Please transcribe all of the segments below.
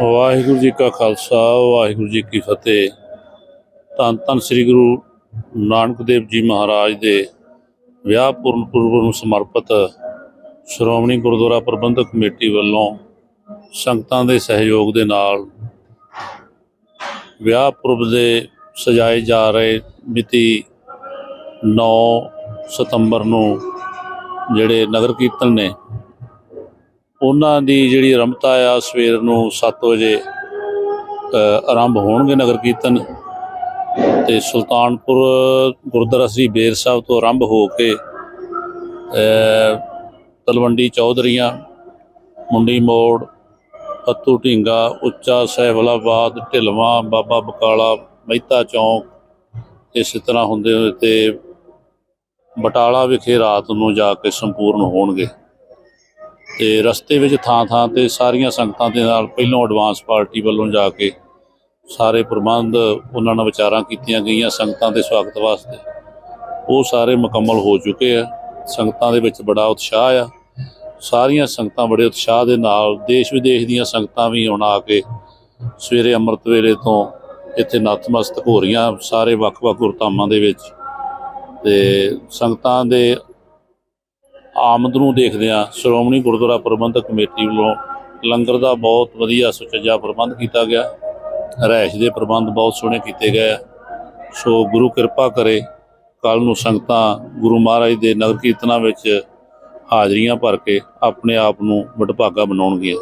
ਵਾਹਿਗੁਰੂ ਜੀ ਕਾ ਖਾਲਸਾ, ਵਾਹਿਗੁਰੂ ਜੀ ਕੀ ਫਤਿਹ। ਧੰਨ ਧੰਨ ਸ੍ਰੀ ਗੁਰੂ ਨਾਨਕ ਦੇਵ ਜੀ ਮਹਾਰਾਜ ਦੇ ਵਿਆਹ ਪੂਰਨ ਪੁਰਬ ਨੂੰ ਸਮਰਪਿਤ ਸ਼੍ਰੋਮਣੀ ਗੁਰਦੁਆਰਾ ਪ੍ਰਬੰਧਕ ਕਮੇਟੀ ਵੱਲੋਂ ਸੰਗਤਾਂ ਦੇ ਸਹਿਯੋਗ ਦੇ ਨਾਲ ਵਿਆਹ ਪੁਰਬ ਦੇ ਸਜਾਏ ਜਾ ਰਹੇ ਮਿਤੀ 9 ਸਤੰਬਰ ਨੂੰ ਜਿਹੜੇ ਨਗਰ ਕੀਰਤਨ ਨੇ ਉਹਨਾਂ ਦੀ ਜਿਹੜੀ ਰਮਤਾ ਆ, ਸਵੇਰ ਨੂੰ 7 ਵਜੇ ਆਰੰਭ ਹੋਣਗੇ ਨਗਰ ਕੀਰਤਨ। ਤੇ ਸੁਲਤਾਨਪੁਰ ਗੁਰਦੁਆਰਾ ਸ੍ਰੀ ਬੇਰ ਸਾਹਿਬ ਤੋਂ ਆਰੰਭ ਹੋ ਕੇ ਤਲਵੰਡੀ ਚੌਧਰੀਆਂ, ਮੁੰਡੀ ਮੋੜ ਫੱਤੂ ਢੀਂਗਾ, ਉੱਚਾ ਸਹਿਬਲਾਬਾਦ, ਢਿਲਵਾਂ, ਬਾਬਾ ਬਕਾਲਾ, ਮਹਿਤਾ ਚੌਂਕ, ਇਸ ਤਰ੍ਹਾਂ ਹੁੰਦੇ ਹੋਏ ਤੇ ਬਟਾਲਾ ਵਿਖੇ ਰਾਤ ਨੂੰ ਜਾ ਕੇ ਸੰਪੂਰਨ ਹੋਣਗੇ। ਤੇ ਰਸਤੇ ਵਿੱਚ ਥਾਂ ਥਾਂ ਤੇ ਸਾਰੀਆਂ ਸੰਗਤਾਂ ਦੇ ਨਾਲ ਪਹਿਲੋਂ ਐਡਵਾਂਸ ਪਾਰਟੀ ਵੱਲੋਂ ਜਾ ਕੇ ਸਾਰੇ ਪ੍ਰਬੰਧ, ਉਹਨਾਂ ਨਾਲ ਵਿਚਾਰਾਂ ਕੀਤੀਆਂ ਗਈਆਂ, ਸੰਗਤਾਂ ਦੇ ਸਵਾਗਤ ਵਾਸਤੇ। ਉਹ ਸਾਰੇ ਮੁਕੰਮਲ ਹੋ ਚੁੱਕੇ ਆ। ਸੰਗਤਾਂ ਦੇ ਵਿੱਚ ਬੜਾ ਉਤਸ਼ਾਹ ਆ। ਸਾਰੀਆਂ ਸੰਗਤਾਂ ਬੜੇ ਉਤਸ਼ਾਹ ਦੇ ਨਾਲ ਦੇਸ਼ ਵਿਦੇਸ਼ ਦੀਆਂ ਸੰਗਤਾਂ ਵੀ ਹੁਣ ਆ ਕੇ ਸਵੇਰੇ ਅੰਮ੍ਰਿਤ ਵੇਲੇ ਤੋਂ ਇੱਥੇ ਨਤਮਸਤਕ ਹੋ ਰਹੀਆਂ ਸਾਰੇ ਵੱਖ-ਵੱਖ ਗੁਰਧਾਮਾਂ ਦੇ ਵਿੱਚ। ਤੇ ਸੰਗਤਾਂ ਦੇ ਆਮਦ ਨੂੰ ਦੇਖਦਿਆਂ ਸ਼੍ਰੋਮਣੀ ਗੁਰਦੁਆਰਾ ਪ੍ਰਬੰਧਕ ਕਮੇਟੀ ਵੱਲੋਂ ਲੰਗਰ ਦਾ ਬਹੁਤ ਵਧੀਆ ਸੁਚੱਜਾ ਪ੍ਰਬੰਧ ਕੀਤਾ ਗਿਆ। ਰਹਿਸ਼ ਦੇ ਪ੍ਰਬੰਧ ਬਹੁਤ ਸੋਹਣੇ ਕੀਤੇ ਗਏ ਆ। ਸੋ ਗੁਰੂ ਕਿਰਪਾ ਕਰੇ ਕੱਲ ਨੂੰ ਸੰਗਤਾਂ ਗੁਰੂ ਮਹਾਰਾਜ ਦੇ ਨਗਰ ਕੀਰਤਨਾਂ ਵਿੱਚ ਹਾਜ਼ਰੀਆਂ ਭਰ ਕੇ ਆਪਣੇ ਆਪ ਨੂੰ ਵਡਭਾਗਾ ਬਣਾਉਣਗੀਆਂ।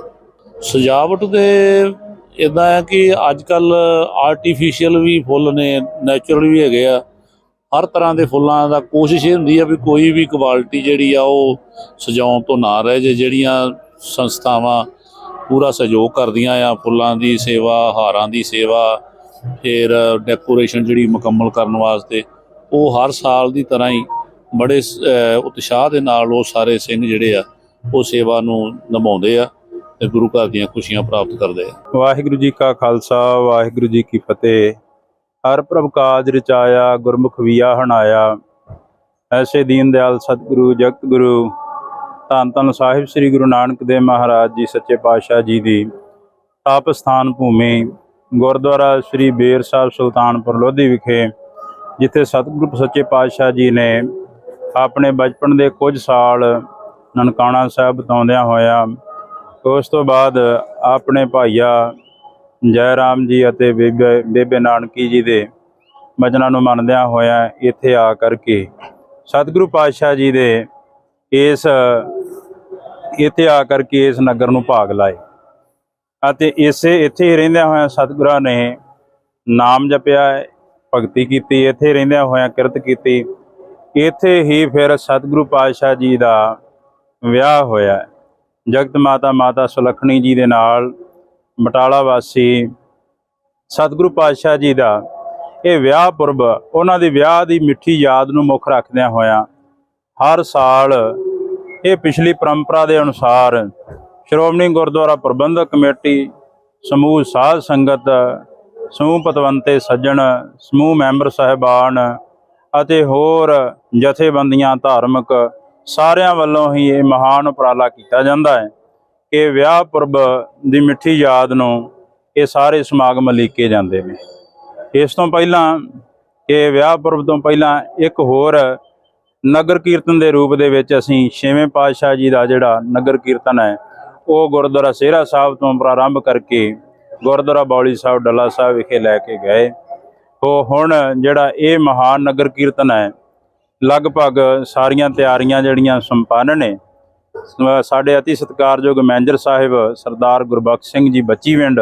ਸਜਾਵਟ ਦੇ ਇਦਾਂ ਹੈ ਕਿ ਅੱਜ ਕੱਲ ਆਰਟੀਫੀਸ਼ੀਅਲ ਵੀ ਫੁੱਲ ਨੇ ਨੈਚੁਰਲ ਵੀ ਹੈਗੇ ਆ। ਹਰ ਤਰ੍ਹਾਂ ਦੇ ਫੁੱਲਾਂ ਦਾ ਕੋਸ਼ਿਸ਼ ਇਹ ਹੁੰਦੀ ਆ ਵੀ ਕੋਈ ਵੀ ਕੁਆਲਿਟੀ ਜਿਹੜੀ ਆ ਉਹ ਸਜਾਉਣ ਤੋਂ ਨਾ ਰਹਿ ਜੇ, ਜਿਹੜੀਆਂ ਸੰਸਥਾਵਾਂ ਪੂਰਾ ਸਹਿਯੋਗ ਕਰਦੀਆਂ ਆ, ਫੁੱਲਾਂ ਦੀ ਸੇਵਾ, ਹਾਰਾਂ ਦੀ ਸੇਵਾ, ਫਿਰ ਡੈਕੋਰੇਸ਼ਨ ਜਿਹੜੀ ਮੁਕੰਮਲ ਕਰਨ ਵਾਸਤੇ, ਉਹ ਹਰ ਸਾਲ ਦੀ ਤਰ੍ਹਾਂ ਹੀ ਬੜੇ ਉਤਸ਼ਾਹ ਦੇ ਨਾਲ ਉਹ ਸਾਰੇ ਸਿੰਘ ਜਿਹੜੇ ਆ, ਉਹ ਸੇਵਾ ਨੂੰ ਨਿਭਾਉਂਦੇ ਆ ਤੇ ਗੁਰੂ ਘਰ ਦੀਆਂ ਖੁਸ਼ੀਆਂ ਪ੍ਰਾਪਤ ਕਰਦੇ ਆ। ਵਾਹਿਗੁਰੂ ਜੀ ਕਾ ਖਾਲਸਾ, ਵਾਹਿਗੁਰੂ ਜੀ ਕੀ ਫਤਿਹ। ਹਰ ਪ੍ਰਭ ਕਾਜ ਰਚਾਇਆ ਗੁਰਮੁਖ ਵੀਆ ਹਣਾਇਆ ਐਸੇ ਦੀਨ ਦਿਆਲ ਸਤਿਗੁਰੂ ਜਗਤ ਗੁਰੂ ਧੰਨ ਧੰਨ ਸਾਹਿਬ ਸ੍ਰੀ ਗੁਰੂ ਨਾਨਕ ਦੇਵ ਮਹਾਰਾਜ ਜੀ, ਸੱਚੇ ਪਾਤਸ਼ਾਹ ਜੀ ਦੀ ਤਪ ਸਥਾਨ ਭੂਮੀ, ਗੁਰਦੁਆਰਾ ਸ੍ਰੀ ਬੇਰ ਸਾਹਿਬ ਸੁਲਤਾਨਪੁਰ ਲੋਧੀ ਵਿਖੇ, ਜਿੱਥੇ ਸਤਿਗੁਰੂ ਸੱਚੇ ਪਾਤਸ਼ਾਹ ਜੀ ਨੇ ਆਪਣੇ ਬਚਪਨ ਦੇ ਕੁਝ ਸਾਲ ਨਨਕਾਣਾ ਸਾਹਿਬ ਬਤਾਉਂਦਿਆਂ ਹੋਇਆ, ਉਸ ਤੋਂ ਬਾਅਦ ਆਪਣੇ ਭਾਈਆ ਜੈ ਰਾਮ ਜੀ ਅਤੇ ਬੇਬੇ ਬੇਬੇ ਨਾਨਕੀ ਜੀ ਦੇ ਵਚਨਾਂ ਨੂੰ ਮੰਨਦਿਆਂ ਹੋਇਆਂ ਇੱਥੇ ਆ ਕਰਕੇ ਸਤਿਗੁਰੂ ਪਾਤਸ਼ਾਹ ਜੀ ਦੇ ਇਸ, ਇੱਥੇ ਆ ਕਰਕੇ ਇਸ ਨਗਰ ਨੂੰ ਭਾਗ ਲਾਏ। ਅਤੇ ਇਸੇ, ਇੱਥੇ ਹੀ ਰਹਿੰਦਿਆਂ ਹੋਇਆਂ ਸਤਿਗੁਰਾਂ ਨੇ ਨਾਮ ਜਪਿਆ, ਭਗਤੀ ਕੀਤੀ, ਇੱਥੇ ਰਹਿੰਦਿਆਂ ਹੋਇਆਂ ਕਿਰਤ ਕੀਤੀ। ਇੱਥੇ ਹੀ ਫਿਰ ਸਤਿਗੁਰੂ ਪਾਤਸ਼ਾਹ ਜੀ ਦਾ ਵਿਆਹ ਹੋਇਆ। ਜਗਤ ਮਾਤਾ ਮਾਤਾ ਸੁਲੱਖਣੀ ਜੀ ਦੇ ਨਾਲ ਬਟਾਲਾ ਵਾਸੀ ਸਤਿਗੁਰੂ ਪਾਤਸ਼ਾਹ ਜੀ ਦਾ ਇਹ ਵਿਆਹ ਪੁਰਬ, ਉਹਨਾਂ ਦੀ ਵਿਆਹ ਦੀ ਮਿੱਠੀ ਯਾਦ ਨੂੰ ਮੁੱਖ ਰੱਖਦਿਆਂ ਹੋਇਆਂ ਹਰ ਸਾਲ ਇਹ ਪਿਛਲੀ ਪਰੰਪਰਾ ਦੇ ਅਨੁਸਾਰ ਸ਼੍ਰੋਮਣੀ ਗੁਰਦੁਆਰਾ ਪ੍ਰਬੰਧਕ ਕਮੇਟੀ, ਸਮੂਹ ਸਾਧ ਸੰਗਤ, ਸਮੂਹ ਪਤਵੰਤੇ ਸੱਜਣ, ਸਮੂਹ ਮੈਂਬਰ ਸਹਿਬਾਨ ਅਤੇ ਹੋਰ ਜਥੇਬੰਦੀਆਂ ਧਾਰਮਿਕ ਸਾਰਿਆਂ ਵੱਲੋਂ ਹੀ ਇਹ ਮਹਾਨ ਉਪਰਾਲਾ ਕੀਤਾ ਜਾਂਦਾ ਹੈ। ਕਿ ਵਿਆਹ ਪੁਰਬ ਦੀ ਮਿੱਠੀ ਯਾਦ ਨੂੰ ਇਹ ਸਾਰੇ ਸਮਾਗਮ ਲੀਕੇ ਜਾਂਦੇ ਨੇ। ਇਸ ਤੋਂ ਪਹਿਲਾਂ ਕਿ ਵਿਆਹ ਪੁਰਬ ਤੋਂ ਪਹਿਲਾਂ ਇੱਕ ਹੋਰ ਨਗਰ ਕੀਰਤਨ ਦੇ ਰੂਪ ਦੇ ਵਿੱਚ ਅਸੀਂ ਛੇਵੇਂ ਪਾਤਸ਼ਾਹ ਜੀ ਦਾ ਜਿਹੜਾ ਨਗਰ ਕੀਰਤਨ ਹੈ, ਉਹ ਗੁਰਦੁਆਰਾ ਸੇਰਾ ਸਾਹਿਬ ਤੋਂ ਪ੍ਰਾਰੰਭ ਕਰਕੇ ਗੁਰਦੁਆਰਾ ਬੌਲੀ ਸਾਹਿਬ, ਡੱਲਾ ਸਾਹਿਬ ਵਿਖੇ ਲੈ ਕੇ ਗਏ। ਉਹ ਹੁਣ ਜਿਹੜਾ ਇਹ ਮਹਾਨ ਨਗਰ ਕੀਰਤਨ ਹੈ, ਲਗਭਗ ਸਾਰੀਆਂ ਤਿਆਰੀਆਂ ਜਿਹੜੀਆਂ ਸੰਪੰਨ ਨੇ ਸਾਡੇ ਅਤੀ ਸਤਿਕਾਰਯੋਗ ਮੈਨੇਜਰ ਸਾਹਿਬ ਸਰਦਾਰ ਗੁਰਬਖਸ਼ ਸਿੰਘ ਜੀ ਬੱਚੀਵਿੰਡ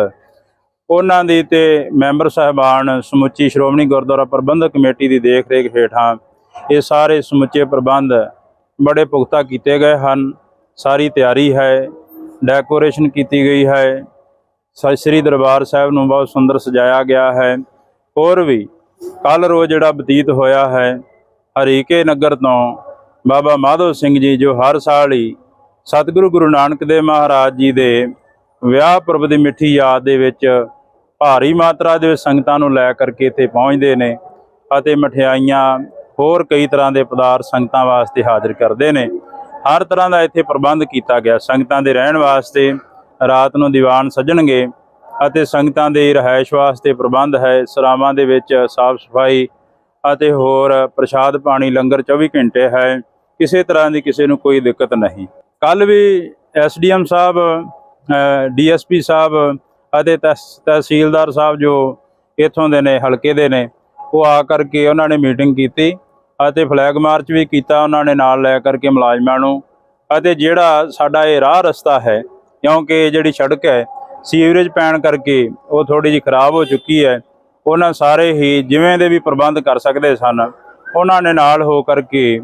ਉਹਨਾਂ ਦੀ ਤੇ ਮੈਂਬਰ ਸਾਹਿਬਾਨ ਸਮੁੱਚੀ ਸ਼੍ਰੋਮਣੀ ਗੁਰਦੁਆਰਾ ਪ੍ਰਬੰਧਕ ਕਮੇਟੀ ਦੀ ਦੇਖ ਰੇਖ ਹੇਠਾਂ ਇਹ ਸਾਰੇ ਸਮੁੱਚੇ ਪ੍ਰਬੰਧ ਬੜੇ ਪੁਖਤਾ ਕੀਤੇ ਗਏ ਹਨ। ਸਾਰੀ ਤਿਆਰੀ ਹੈ ਡੈਕੋਰੇਸ਼ਨ ਕੀਤੀ ਗਈ ਹੈ, ਸ- ਸ੍ਰੀ ਦਰਬਾਰ ਸਾਹਿਬ ਨੂੰ ਬਹੁਤ ਸੁੰਦਰ ਸਜਾਇਆ ਗਿਆ ਹੈ। ਹੋਰ ਵੀ ਕੱਲ ਰੋਜ਼ ਜਿਹੜਾ ਬਤੀਤ ਹੋਇਆ ਹੈ, ਹਰੀਕੇ ਨਗਰ ਤੋਂ ਬਾਬਾ ਮਾਧੋ ਸਿੰਘ ਜੀ ਜੋ ਹਰ ਸਾਲ ਹੀ ਸਤਿਗੁਰੂ ਗੁਰੂ ਨਾਨਕ ਦੇਵ ਮਹਾਰਾਜ ਜੀ ਦੇ ਵਿਆਹ ਪੁਰਬ ਦੀ ਮਿੱਠੀ ਯਾਦ ਦੇ ਵਿੱਚ ਭਾਰੀ ਮਾਤਰਾ ਦੇ ਵਿੱਚ ਸੰਗਤਾਂ ਨੂੰ ਲੈ ਕਰਕੇ ਇੱਥੇ ਪਹੁੰਚਦੇ ਨੇ ਅਤੇ ਮਠਿਆਈਆਂ ਹੋਰ ਕਈ ਤਰ੍ਹਾਂ ਦੇ ਪਦਾਰਥ ਸੰਗਤਾਂ ਵਾਸਤੇ ਹਾਜ਼ਰ ਕਰਦੇ ਨੇ। ਹਰ ਤਰ੍ਹਾਂ ਦਾ ਇੱਥੇ ਪ੍ਰਬੰਧ ਕੀਤਾ ਗਿਆ। ਸੰਗਤਾਂ ਦੇ ਰਹਿਣ ਵਾਸਤੇ ਰਾਤ ਨੂੰ ਦੀਵਾਨ ਸੱਜਣਗੇ ਅਤੇ ਸੰਗਤਾਂ ਦੇ ਰਿਹਾਇਸ਼ ਵਾਸਤੇ ਪ੍ਰਬੰਧ ਹੈ। ਸਰਾਵਾਂ ਦੇ ਵਿੱਚ ਸਾਫ਼ ਸਫ਼ਾਈ ਅਤੇ ਹੋਰ ਪ੍ਰਸ਼ਾਦ ਪਾਣੀ ਲੰਗਰ 24 ਘੰਟੇ ਹੈ। ਕਿਸੇ ਤਰ੍ਹਾਂ ਦੀ ਕਿਸੇ ਨੂੰ ਕੋਈ ਦਿੱਕਤ ਨਹੀਂ। ਕੱਲ ਵੀ ਐਸਡੀਐਮ ਸਾਹਿਬ ਡੀਐਸਪੀ ਸਾਹਿਬ ਅਤੇ ਤਹਿਸ- ਤਹਿਸੀਲਦਾਰ ਸਾਹਿਬ ਜੋ ਇੱਥੋਂ ਦੇ ਨੇ, ਹਲਕੇ ਦੇ ਨੇ, ਉਹ ਆ ਕਰਕੇ ਉਹਨਾਂ ਨੇ ਮੀਟਿੰਗ ਕੀਤੀ ਅਤੇ ਫਲੈਗ ਮਾਰਚ ਵੀ ਕੀਤਾ ਉਹਨਾਂ ਨੇ ਨਾਲ ਲੈ ਕਰਕੇ ਮੁਲਾਜ਼ਮਾਂ ਨੂੰ ਅਤੇ ਜਿਹੜਾ ਸਾਡਾ ਇਹ ਰਾਹ ਰਸਤਾ ਹੈ, ਕਿਉਂਕਿ ਜਿਹੜੀ ਸੜਕ ਹੈ, ਸੀਵਰੇਜ ਪੈਣ ਕਰਕੇ ਉਹ ਥੋੜੀ ਜਿਹੀ ਖਰਾਬ ਹੋ ਚੁੱਕੀ ਹੈ, ਉਹਨਾਂ ਸਾਰੇ ਹੀ ਜਿਵੇਂ ਦੇ ਵੀ ਪ੍ਰਬੰਧ ਕਰ ਸਕਦੇ ਸਨ, ਉਹਨਾਂ ਨੇ ਨਾਲ ਹੋ ਕਰਕੇ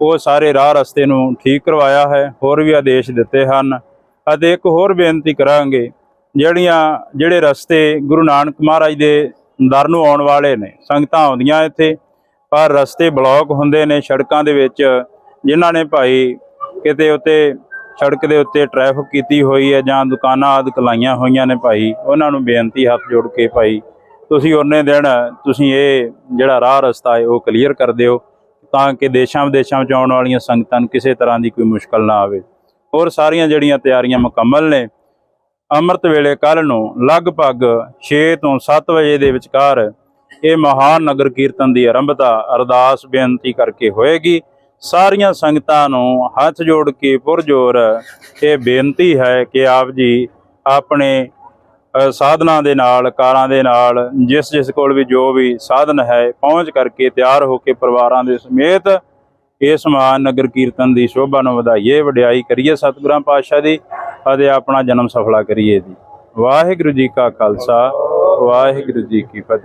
ਉਹ ਸਾਰੇ ਰਾਹ ਰਸਤੇ ਨੂੰ ਠੀਕ ਕਰਵਾਇਆ ਹੈ, ਹੋਰ ਵੀ ਆਦੇਸ਼ ਦਿੱਤੇ ਹਨ। ਅਤੇ ਇੱਕ ਹੋਰ ਬੇਨਤੀ ਕਰਾਂਗੇ, ਜਿਹੜੀਆਂ, ਜਿਹੜੇ ਰਸਤੇ ਗੁਰੂ ਨਾਨਕ ਮਹਾਰਾਜ ਦੇ ਦਰ ਨੂੰ ਆਉਣ ਵਾਲੇ ਨੇ, ਸੰਗਤਾਂ ਆਉਂਦੀਆਂ ਇੱਥੇ, ਪਰ ਰਸਤੇ ਬਲੌਕ ਹੁੰਦੇ ਨੇ ਸੜਕਾਂ ਦੇ ਵਿੱਚ, ਜਿਨ੍ਹਾਂ ਨੇ ਭਾਈ ਕਿਤੇ ਉੱਤੇ, ਸੜਕ ਦੇ ਉੱਤੇ ਟ੍ਰੈਫਿਕ ਕੀਤੀ ਹੋਈ ਹੈ ਜਾਂ ਦੁਕਾਨਾਂ ਆਦਿ ਕਲਾਈਆਂ ਹੋਈਆਂ ਨੇ ਭਾਈ, ਉਹਨਾਂ ਨੂੰ ਬੇਨਤੀ ਹੱਥ ਜੋੜ ਕੇ ਭਾਈ, ਤੁਸੀਂ ਉਹਨੇ ਦਿਨ ਤੁਸੀਂ ਇਹ ਜਿਹੜਾ ਰਾਹ ਰਸਤਾ ਹੈ, ਉਹ ਕਲੀਅਰ ਕਰ ਦਿਓ। ਤਾਂ ਕਿ ਦੇਸ਼ਾਂ ਵਿਦੇਸ਼ਾਂ ਵਿੱਚ ਆਉਣ ਵਾਲੀਆਂ ਸੰਗਤਾਂ ਨੂੰ ਕਿਸੇ ਤਰ੍ਹਾਂ ਦੀ ਕੋਈ ਮੁਸ਼ਕਲ ਨਾ ਆਵੇ। ਹੋਰ ਸਾਰੀਆਂ ਜਿਹੜੀਆਂ ਤਿਆਰੀਆਂ ਮੁਕੰਮਲ ਨੇ, ਅੰਮ੍ਰਿਤ ਵੇਲੇ ਕੱਲ ਨੂੰ ਲਗਭਗ 6 ਤੋਂ 7 ਵਜੇ ਦੇ ਵਿਚਕਾਰ ਇਹ ਮਹਾਨ ਨਗਰ ਕੀਰਤਨ ਦੀ ਆਰੰਭਤਾ ਅਰਦਾਸ ਬੇਨਤੀ ਕਰਕੇ ਹੋਏਗੀ। ਸਾਰੀਆਂ ਸੰਗਤਾਂ ਨੂੰ ਹੱਥ ਜੋੜ ਕੇ ਪੁਰਜੋਰ ਇਹ ਬੇਨਤੀ ਹੈ ਕਿ ਆਪ ਜੀ ਆਪਣੇ ਸਾਧਨਾਂ ਦੇ ਨਾਲ, ਕਾਰਾਂ ਦੇ ਨਾਲ, ਜਿਸ ਜਿਸ ਕੋਲ ਵੀ ਜੋ ਵੀ ਸਾਧਨ ਹੈ, ਪਹੁੰਚ ਕਰਕੇ ਤਿਆਰ ਹੋ ਕੇ ਪਰਿਵਾਰਾਂ ਦੇ ਸਮੇਤ ਇਸ ਮਹਾਨ ਨਗਰ ਕੀਰਤਨ ਦੀ ਸ਼ੋਭਾ ਨੂੰ ਵਧਾਈਏ, ਵਡਿਆਈ ਕਰੀਏ ਸਤਿਗੁਰਾਂ ਪਾਤਸ਼ਾਹ ਦੀ ਅਤੇ ਆਪਣਾ ਜਨਮ ਸਫਲਾ ਕਰੀਏ ਜੀ। ਵਾਹਿਗੁਰੂ ਜੀ ਕਾ ਖਾਲਸਾ, ਵਾਹਿਗੁਰੂ ਜੀ ਕੀ ਫਤਿਹ।